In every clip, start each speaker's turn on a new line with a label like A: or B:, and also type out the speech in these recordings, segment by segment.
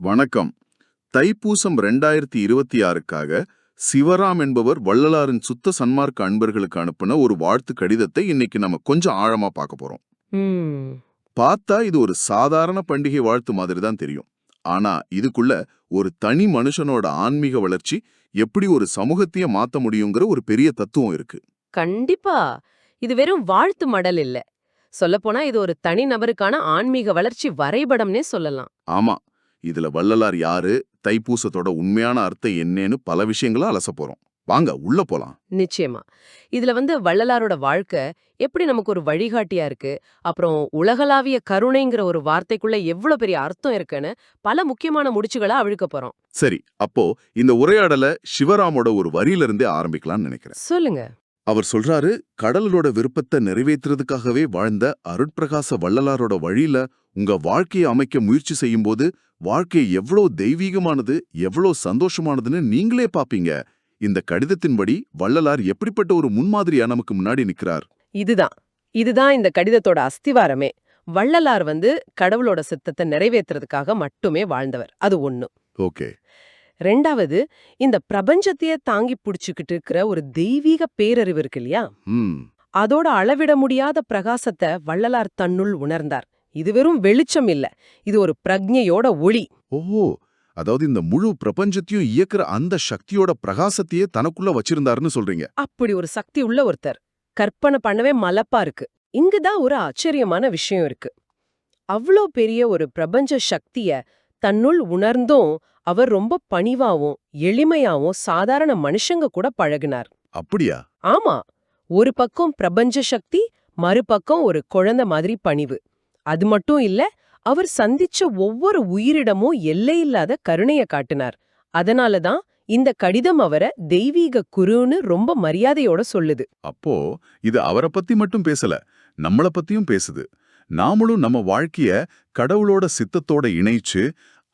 A: வணக்கம். தைப்பூசம் ரெண்டாயிரத்தி இருபத்தி ஆறுக்காக சிவராம் என்பவர் வள்ளலாரின் சுத்த சன்மார்க்க அன்பர்களுக்கு அனுப்பின ஒரு வாழ்த்து கடிதத்தை இன்னைக்கு நம்ம கொஞ்சம் ஆழமா பார்க்க போறோம். பார்த்தா இது ஒரு சாதாரண பண்டிகை வாழ்த்து மாதிரி தான் தெரியும். ஆனா இதுக்குள்ள ஒரு தனி மனுஷனோட ஆன்மீக வளர்ச்சி எப்படி ஒரு சமூகத்தையே மாத்த முடியுங்கிற ஒரு பெரிய தத்துவம் இருக்கு.
B: கண்டிப்பா. இது வெறும் வாழ்த்து மடல் இல்ல. சொல்லப்போனா இது ஒரு தனி நபருக்கான ஆன்மீக வளர்ச்சி வரைபடம்னே சொல்லலாம்.
A: ஆமா. இதுல வள்ளலார் யாரு? தைப்பூசத்தோட உண்மையான அர்த்தம் என்னன்னு பல விஷயங்கள அலச போறோம். வாங்க உள்ள போலாம்.
B: நிச்சயமா. இதுல வந்து வள்ளலாரோட வாழ்க்கை எப்படி நமக்கு ஒரு வழிகாட்டியா இருக்கு? அப்புறம் உலகளாவிய கருணைங்கிற ஒரு வார்த்தைக்குள்ள எவ்வளவு பெரிய அர்த்தம் இருக்குன்னு பல முக்கியமான முடிச்சுகளா அவிழ்க்க போறோம்.
A: சரி அப்போ இந்த உரையாடலை சிவராமோட ஒரு வரியிலிருந்தே ஆரம்பிக்கலாம்னு நினைக்கிறேன்.
B: சொல்லுங்க.
A: அவர் சொல்றாரு கடவுளோட விருப்பத்தை நிறைவேற்றுறதுக்காகவே வாழ்ந்த அருட்பிரகாச வள்ளலாரோட வழியில உங்க வாழ்க்கையை அமைக்க முயற்சி செய்யும்போது வாழ்க்கை எவ்வளோ தெய்வீகமானது எவ்வளோ சந்தோஷமானதுன்னு நீங்களே பாப்பீங்க. இந்த கடிதத்தின்படி வள்ளலார் எப்படிப்பட்ட ஒரு முன்மாதிரியா நமக்கு முன்னாடி நிக்கிறார்?
B: இதுதான். இதுதான் இந்த கடிதத்தோட அஸ்திவாரமே. வள்ளலார் வந்து கடவுளோட சித்தத்தை நிறைவேத்துறதுக்காக மட்டுமே வாழ்ந்தவர். அது ஒண்ணு.
A: ஓகே.
B: ரெண்டாவது இந்த பிரபஞ்சத்தையே தாங்கி புடிச்சுக்கிட்டு இருக்கிற ஒரு தெய்வீக பேரறிவு இருக்கு இல்லையா? அதோட அளவிட முடியாத பிரகாசத்தை வள்ளலார் தன்னுள் உணர்ந்தார். இது வெறும் வெளிச்சம் இல்ல இது ஒரு பிரக்ஞையோட ஒளி.
A: ஓஹோ அதாவது இந்த முழு பிரபஞ்சத்தையும் இயக்குற அந்த சக்தியோட பிரகாசத்தையே தனக்குள்ள வச்சிருந்தாருன்னு சொல்றீங்க.
B: அப்படி ஒரு சக்தி உள்ள ஒருத்தர். கற்பனை பண்ணவே மலப்பா இருக்கு. இங்குதான் ஒரு ஆச்சரியமான விஷயம் இருக்கு. அவ்ளோ பெரிய ஒரு பிரபஞ்ச சக்திய தன்னுள் உணர்ந்தும் அவர் ரொம்ப பணிவாவும் எளிமையாவும் சாதாரண மனுஷங்க கூட பழகுனார்.
A: அப்படியா?
B: ஆமா. ஒரு பக்கம் பிரபஞ்ச சக்தி மறுபக்கம் ஒரு குழந்தை மாதிரி பணிவு. அது மட்டும் இல்ல அவர் சந்திச்ச ஒவ்வொரு உயிரிடமும் எல்லையில்லாத கருணைய காட்டினார். அதனாலதான் இந்த கடிதம் அவரை தெய்வீக குருன்னு ரொம்ப மரியாதையோட சொல்லுது.
A: அப்போ இது அவரை பத்தி மட்டும் பேசல நம்மள பத்தியும் பேசுது. நாமளும் நம்ம வாழ்க்கைய கடவுளோட சித்தத்தோட இணைச்சு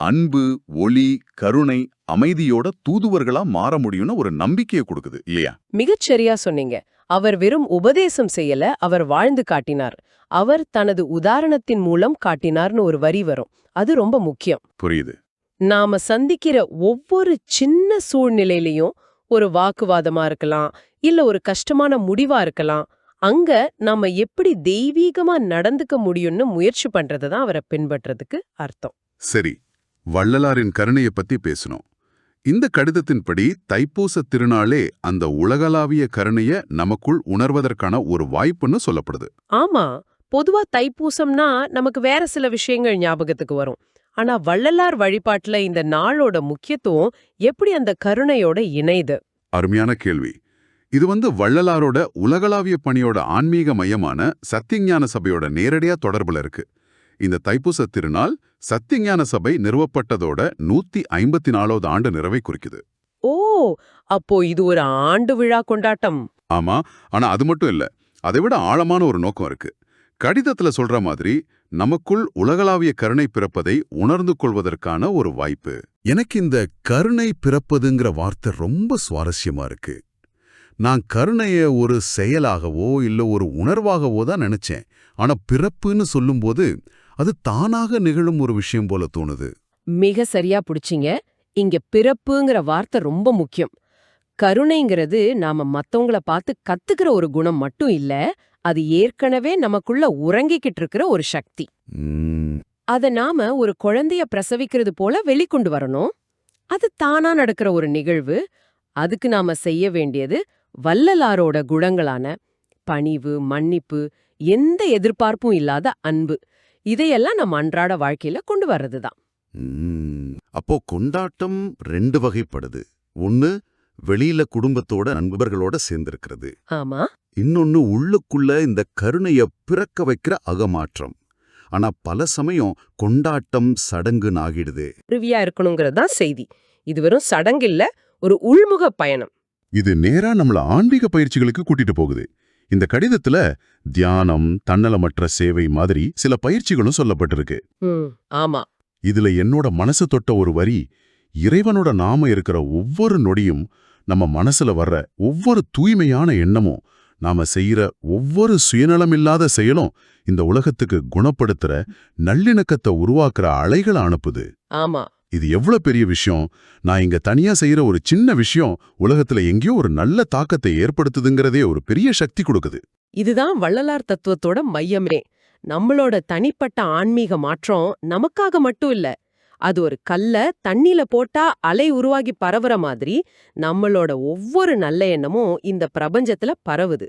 A: அன்பு ஒளி கருணை அமைதியோட தூதுவர்களா மாற முடியும்னு ஒரு நம்பிக்கையை கொடுக்குது இல்லையா?
B: மிகச்சரியா சொன்னீங்க. அவர் வெறும் உபதேசம் செய்யல அவர் வாழ்ந்து காட்டினார். அவர் தனது உதாரணத்தின் மூலம் காட்டினார்னு ஒரு வரி வரும். அது ரொம்ப முக்கியம்.
A: புரியுது.
B: நாம சந்திக்கிற ஒவ்வொரு சின்ன சூழ்நிலையிலயும் ஒரு வாக்குவாதமா இருக்கலாம் இல்ல ஒரு கஷ்டமான முடிவா இருக்கலாம் அங்க நாம எப்படி தெய்வீகமா நடந்துக்க முடியும்னு முயற்சி பண்றது தான் அவரை பின்பற்றதுக்கு அர்த்தம்.
C: சரி வள்ளலாரின் கருணைய பத்தி பேசணும். இந்த கடிதத்தின்படி தைப்பூச திருநாளே அந்த உலகளாவிய கருணைய நமக்குள் உணர்வதற்கான ஒரு வாய்ப்புன்னு சொல்லப்படுது.
B: ஆமா பொதுவா தைப்பூசம்னா நமக்கு வேற சில விஷயங்கள் ஞாபகத்துக்கு வரும். ஆனா வள்ளலார் வழிபாட்டுல இந்த நாளோட முக்கியத்துவம் எப்படி அந்த கருணையோட இணைது
C: அருமையான கேள்வி. இது வந்து வள்ளலாரோட உலகளாவிய பணியோட ஆன்மீக மையமான சத்தியஞான சபையோட நேரடியா தொடர்புல இருக்கு. இந்த தைப்பூச திருநாள் சத்தியஞான சபை நிறுவப்பட்டதோட நூத்தி ஐம்பத்தி நாலாவது ஆண்டு நிறைவை குறிக்குது.
B: ஓ அப்போ இது ஒரு ஆண்டு விழா கொண்டாட்டம்.
C: ஆமா ஆனா அது மட்டும் இல்ல அதை விட ஆழமான ஒரு நோக்கம் இருக்கு. கடிதத்துல சொல்ற மாதிரி நமக்குள் உலகளாவிய கருணை பிறப்பதை உணர்ந்து கொள்வதற்கான ஒரு வாய்ப்பு. எனக்கு இந்த கருணை பிறப்பதுங்கிற வார்த்தை ரொம்ப சுவாரஸ்யமா இருக்கு. நான் கருணைய ஒரு செயலாகவோ இல்ல ஒரு உணர்வாகவோ தான் நினைச்சேன். ஆனா பிறப்புன்னு சொல்லும்போது அது தானாக நிகழும் ஒரு விஷயம் போல தோணுது.
B: மிக சரியா புடிச்சிங்க. இங்க பிறப்புங்கிற வார்த்தை ரொம்ப முக்கியம். கருணைங்கிறது நாம மத்தவங்கள பார்த்து கத்துக்கிற ஒரு குணம் மட்டும் இல்ல அது ஏற்கனவே நமக்குள்ள உறங்கிக்கிட்டு இருக்கிற ஒரு சக்தி. அத நாம ஒரு குழந்தைய பிரசவிக்கிறது போல வெளிக்கொண்டு வரணும். அது தானா நடக்கிற ஒரு நிகழ்வு. அதுக்கு நாம செய்ய வேண்டியது வள்ளலாரோட குணங்களான பணிவு மன்னிப்பு எந்த எதிர்பார்ப்பும் இல்லாத அன்பு இதையெல்லாம் நம்ம அன்றாட வாழ்க்கையில கொண்டு வர்றதுதான்.
D: ம், அப்போ கொண்டாட்டம் ரெண்டு வகைப்படுது. ஒன்னு வெளியில குடும்பத்தோட நண்பர்களோட சேர்ந்திருக்கிறது.
B: ஆமா.
D: இன்னொன்னு உள்ளுக்குள்ள இந்த கருணைய பிறக்க வைக்கிற அகமாற்றம். ஆனா பல சமயம் கொண்டாட்டம் சடங்குன்னு ஆகிடுது
B: உருவியா இருக்கணுங்கிறது தான் செய்தி. இது வெறும் சடங்கில்ல ஒரு உள்முக பயணம்.
C: இது நேரா நம்மள ஆன்மீக பயிற்சிகளுக்கு கூட்டிட்டு போகுது. இந்த கடிதத்துல தியானம் தன்னலமற்ற சேவை மாதிரி சில பயிற்சிகளும் சொல்லப்பட்டிருக்கு.
B: ஆமா.
C: இதுல என்னோட மனசு தொட்ட ஒரு வரி இறைவனோட நாம இருக்கிற ஒவ்வொரு நொடியும் நம்ம மனசுல வர்ற ஒவ்வொரு தூய்மையான எண்ணமும் நாம செய்யற ஒவ்வொரு சுயநலமில்லாத செயலும் இந்த உலகத்துக்கு குணப்படுத்துற நல்லிணக்கத்தை உருவாக்குற அலைகளை அனுப்புது.
B: ஆமா.
C: இது எவ்வளவு பெரிய விஷயம்? நான் இங்க தனியா செய்யற ஒரு சின்ன விஷயம் உலகத்துல எங்கேயோ ஒரு நல்ல தாக்கத்தை ஏற்படுத்துதுங்கிறதே ஒரு பெரிய சக்தி கொடுக்குது.
B: இதுதான் வள்ளலார் தத்துவத்தோட மையமே. நம்மளோட தனிப்பட்ட ஆன்மீக மாற்றம் நமக்காக மட்டும் இல்ல அது ஒரு கல்ல தண்ணில போட்டா அலை உருவாகி பரவுற மாதிரி நம்மளோட ஒவ்வொரு நல்ல எண்ணமும் இந்த பிரபஞ்சத்துல பரவுது.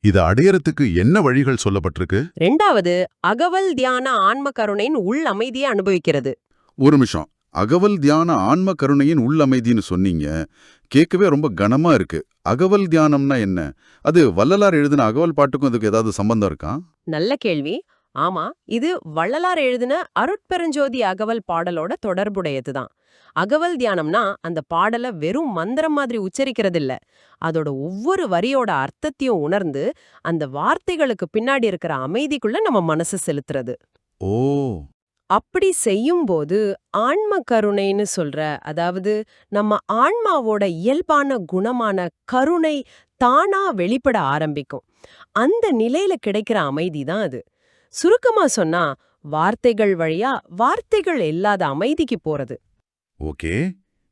C: இதை அடையறதுக்கு என்ன வழிகள் சொல்லப்பட்டிருக்கு?
B: ரெண்டாவது அகவல் தியான ஆன்ம கருணையின் உள் அமைதியை அனுபவிக்கிறது.
A: ஒரு நிமிஷம். அகவல் தியான ஆன்ம கருணையின் உள்ளமைதின்னு சொன்னீங்க. கேட்கவே ரொம்ப கனமா இருக்கு. அகவல் தியானம்னா என்ன? அது வள்ளலார் எழுதின அகவல் பாட்டுக்கும் இதுக்கு ஏதாவது சம்பந்தம் இருக்கா?
B: நல்ல கேள்வி. ஆமா இது வள்ளலார் எழுதின அருட்பெருஞ்சோதி அகவல் பாடலோட தொடர்புடையதுதான். அகவல் தியானம்னா அந்த பாடலை வெறும் மந்திரம் மாதிரி உச்சரிக்கிறது இல்ல அதோட ஒவ்வொரு வரியோட அர்த்தத்தையும் உணர்ந்து அந்த வார்த்தைகளுக்கு பின்னாடி இருக்கிற அமைதிக்குள்ள நம்ம மனசு செலுத்துறது.
A: ஓ!
B: அப்படி செய்யும்போது ஆன்ம கருணைன்னு சொல்ற அதாவது நம்ம ஆன்மாவோட இயல்பான குணமான கருணை தானா வெளிப்பட ஆரம்பிக்கும். அந்த நிலையில கிடைக்கிற அமைதி தான் அது. சுருக்கமா சொன்னா வார்த்தைகள் வழியா வார்த்தைகள் இல்லாத அமைதிக்கு போறது.
A: ஓகே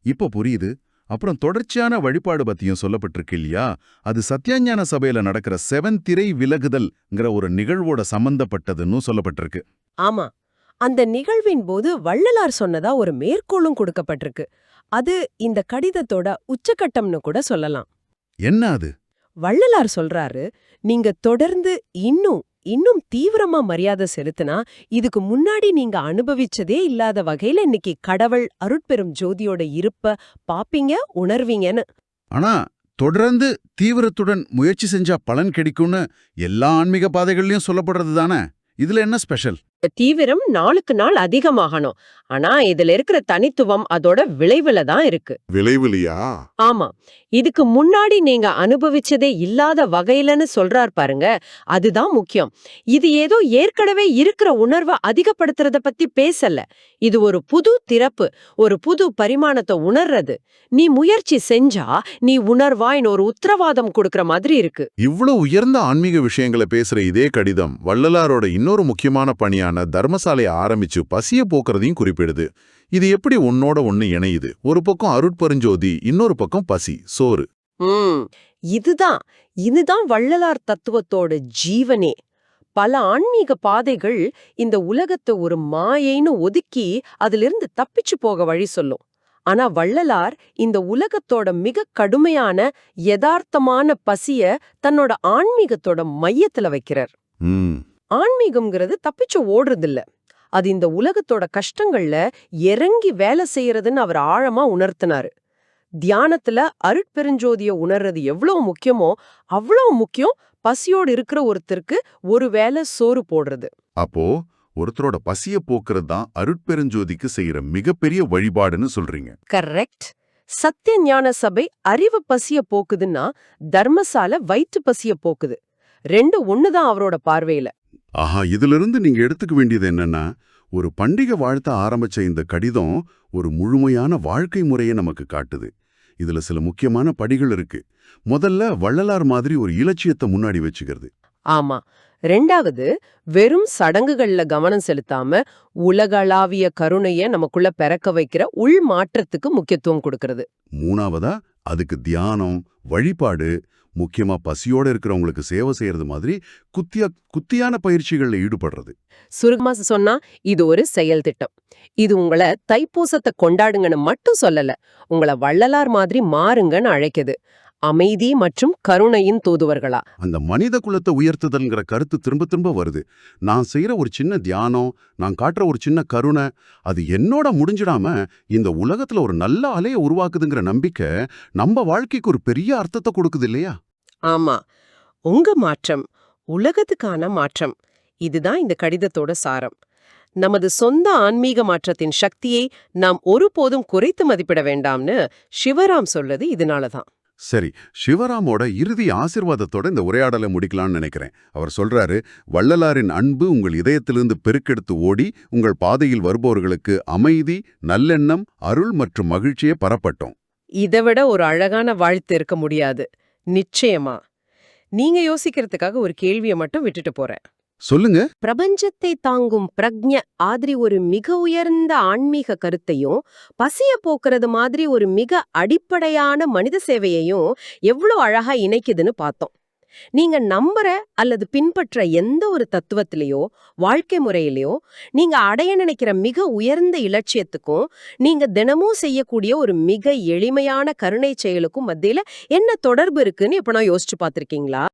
A: இப்ப புரியுது. அப்புறம் தொடர்ச்சியான வழிபாடு பத்தியும் சொல்லப்பட்டிருக்கு இல்லையா? அது சத்யாஞான சபையில நடக்கிற செவன் திரை விலகுதல்ங்கிற ஒரு நிகழ்வோட சம்பந்தப்பட்டதுன்னு சொல்லப்பட்டிருக்கு.
B: ஆமா. அந்த நிகழ்வின் போது வள்ளலார் சொன்னதா ஒரு மேற்கோளும் கொடுக்கப்பட்டிருக்கு. அது இந்த கடிதத்தோட உச்சக்கட்டம்னு கூட சொல்லலாம்.
A: என்ன அது?
B: வள்ளலார் சொல்றாரு நீங்க தொடர்ந்து இன்னும் இன்னும் தீவிரமா மரியாதை செலுத்தினா இதுக்கு முன்னாடி நீங்க அனுபவிச்சதே இல்லாத வகையில இன்னைக்கு கடவுள் அருட்பெரும் ஜோதியோட இருப்ப பாப்பீங்க உணர்வீங்கன்னு.
A: ஆனா தொடர்ந்து தீவிரத்துடன் முயற்சி செஞ்சா பலன் கிடைக்கும்னு எல்லா ஆன்மீக பாதைகள்லயும் சொல்லப்படுறது தானே? இதுல என்ன ஸ்பெஷல்?
B: தீவிரம் நாளுக்கு நாள் அதிகமாகணும். ஆனா இதுல இருக்கிற தனித்துவம் அதோட விளைவுல தான் இருக்கு.
C: விளைவுலையா?
B: ஆமா. இதுக்கு முன்னாடி நீங்க அனுபவிச்சதே இல்லாத வகையிலன்னு சொல்றார் பாருங்க அதுதான் முக்கியம். இது ஏதோ ஏற்கனவே இருக்கிற உணர்வை அதிகப்படுத்துறத பத்தி பேசல. இது ஒரு புது திறப்பு ஒரு புது பரிமாணத்தை உணர்றது. நீ முயற்சி செஞ்சா நீ உணர்வாயின்னு ஒரு உத்தரவாதம் கொடுக்கற மாதிரி இருக்கு.
C: இவ்வளவு உயர்ந்த ஆன்மீக விஷயங்களை பேசுற இதே கடிதம் வள்ளலாரோட இன்னொரு முக்கியமான பணியான தர்மசாலையை ஆரம்பிச்சு பசிய போக்குறதையும் குறிப்பிடுது. இது எப்படி ஒன்னோட ஒண்ணு இணையுது? ஒரு பக்கம் அருட்பெருஞ்சோதி இன்னொரு பக்கம் பசி சோறு.
B: இதுதான். இதுதான் வள்ளலார் தத்துவத்தோட ஜீவனே. பல ஆன்மீக பாதைகள் இந்த உலகத்தை ஒரு மாயைன்னு ஒதுக்கி அதிலிருந்து தப்பிச்சு போக வழி சொல்லும். ஆனா வள்ளலார் இந்த உலகத்தோட மிக கடுமையான யதார்த்தமான பசிய தன்னோட ஆன்மீகத்தோட மையத்துல வைக்கிறார். ஆன்மீகம்ங்கிறது தப்பிச்சு ஓடுறதில்ல. அது இந்த உலகத்தோட கஷ்டங்கள்ல இறங்கி வேலை செய்யறதுன்னு அவர் ஆழமா உணர்த்தினாரு. தியானத்துல அருட்பெருஞ்சோதிய உணர்றது எவ்வளவு முக்கியமோ அவ்வளவு முக்கியம் பசியோடு இருக்கிற ஒருத்தருக்கு ஒரு வேளை சோறு போடுறது.
C: அப்போ ஒருத்தரோட பசிய போக்குறது தான் அருட்பெருஞ்சோதிக்கு செய்யற மிகப்பெரிய வழிபாடுன்னு சொல்றீங்க.
B: கரெக்ட். சத்திய ஞான சபை அறிவு பசிய போக்குதுன்னா தர்மசால வயிற்று பசிய போக்குது. ரெண்டு ஒண்ணுதான் அவரோட பார்வையில.
C: ஆஹா இதிலிருந்து நீங்க எடுத்துக்க வேண்டியது என்னன்னா ஒரு பண்டிகை வாழ்த்த ஆரம்பிச்ச இந்த கடிதம் ஒரு முழுமையான வாழ்க்கை முறையை நமக்கு காட்டுது. இதுல சில முக்கியமான படிகள் இருக்கு. முதல்ல வள்ளலார் மாதிரி ஒரு இலட்சியத்தை முன்னாடி வச்சுக்கிறது.
B: ஆமா. ரெண்டாவது வெறும் சடங்குகள்ல கவனம் செலுத்தாம உலகளாவிய கருணைய நமக்குள்ள பிறக்க வைக்கிற உள் மாற்றத்துக்கு முக்கியத்துவம் கொடுக்கறது.
C: மூணாவதா அதுக்கு தியானம் வழிபாடு முக்கியமா பசியோட இருக்கிறவங்களுக்கு சேவை செய்யறது மாதிரி குத்தியா குத்தியான பயிற்சிகள்ல ஈடுபடுறது.
B: சுருகமா சொன்னா இது ஒரு செயல் திட்டம். இது உங்கள தைப்பூசத்தை கொண்டாடுங்கன்னு மட்டும் சொல்லல உங்கள வள்ளலார் மாதிரி மாறுங்கன்னு அழைக்குது. அமைதி மற்றும் கருணையின் தூதுவர்களா?
C: அந்த மனித குலத்தை உயர்த்துதல்ங்கிற கருத்து திரும்ப திரும்ப வருது. நான் செய்யற ஒரு சின்ன தியானம் நான் காட்டுற ஒரு சின்ன கருணை அது என்னோட முடிஞ்சிடாம இந்த உலகத்துல ஒரு நல்ல அலைய உருவாக்குதுங்கிற நம்பிக்கை நம்ம வாழ்க்கைக்கு ஒரு பெரிய அர்த்தத்தை கொடுக்குது இல்லையா?
B: ஆமா. உங்க மாற்றம் உலகத்துக்கான மாற்றம். இதுதான் இந்த கடிதத்தோட சாரம். நமது சொந்த ஆன்மீக மாற்றத்தின் சக்தியை நாம் ஒருபோதும் குறைத்து மதிப்பிட வேண்டாம்னு சிவராம் சொல்றது இதனாலதான்.
C: சரி சிவராமோட இறுதி ஆசிர்வாதத்தோட இந்த உரையாடலை முடிக்கலாம்னு நினைக்கிறேன். அவர் சொல்றாரு வள்ளலாரின் அன்பு உங்கள் இதயத்திலிருந்து பெருக்கெடுத்து ஓடி உங்கள் பாதையில் வருபவர்களுக்கு அமைதி நல்லெண்ணம் அருள் மற்றும் மகிழ்ச்சியை பரப்பட்டோம்.
B: இதை விட ஒரு அழகான வாழ்த்து இருக்க முடியாது. நிச்சயமா. நீங்க யோசிக்கிறதுக்காக ஒரு கேள்வியை மட்டும் விட்டுட்டு போறேன்.
C: சொல்லுங்க.
B: பிரபஞ்சத்தை தாங்கும் பிரக்ஞ ஆதிரி ஒரு மிக உயர்ந்த ஆன்மீக கருத்தையும் பசிய போக்குறது மாதிரி ஒரு மிக அடிப்படையான மனித சேவையையும் எவ்வளோ அழகா இணைக்குதுன்னு பார்த்தோம். நீங்க நம்புற அல்லது பின்பற்ற எந்த ஒரு தத்துவத்திலேயோ வாழ்க்கை முறையிலையோ நீங்க அடைய நினைக்கிற மிக உயர்ந்த இலட்சியத்துக்கும் நீங்க தினமும் செய்யக்கூடிய ஒரு மிக எளிமையான கருணை செயலுக்கும் மத்தியில என்ன தொடர்பு இருக்குன்னு இப்ப நான் யோசிச்சு பார்த்திருக்கீங்களா?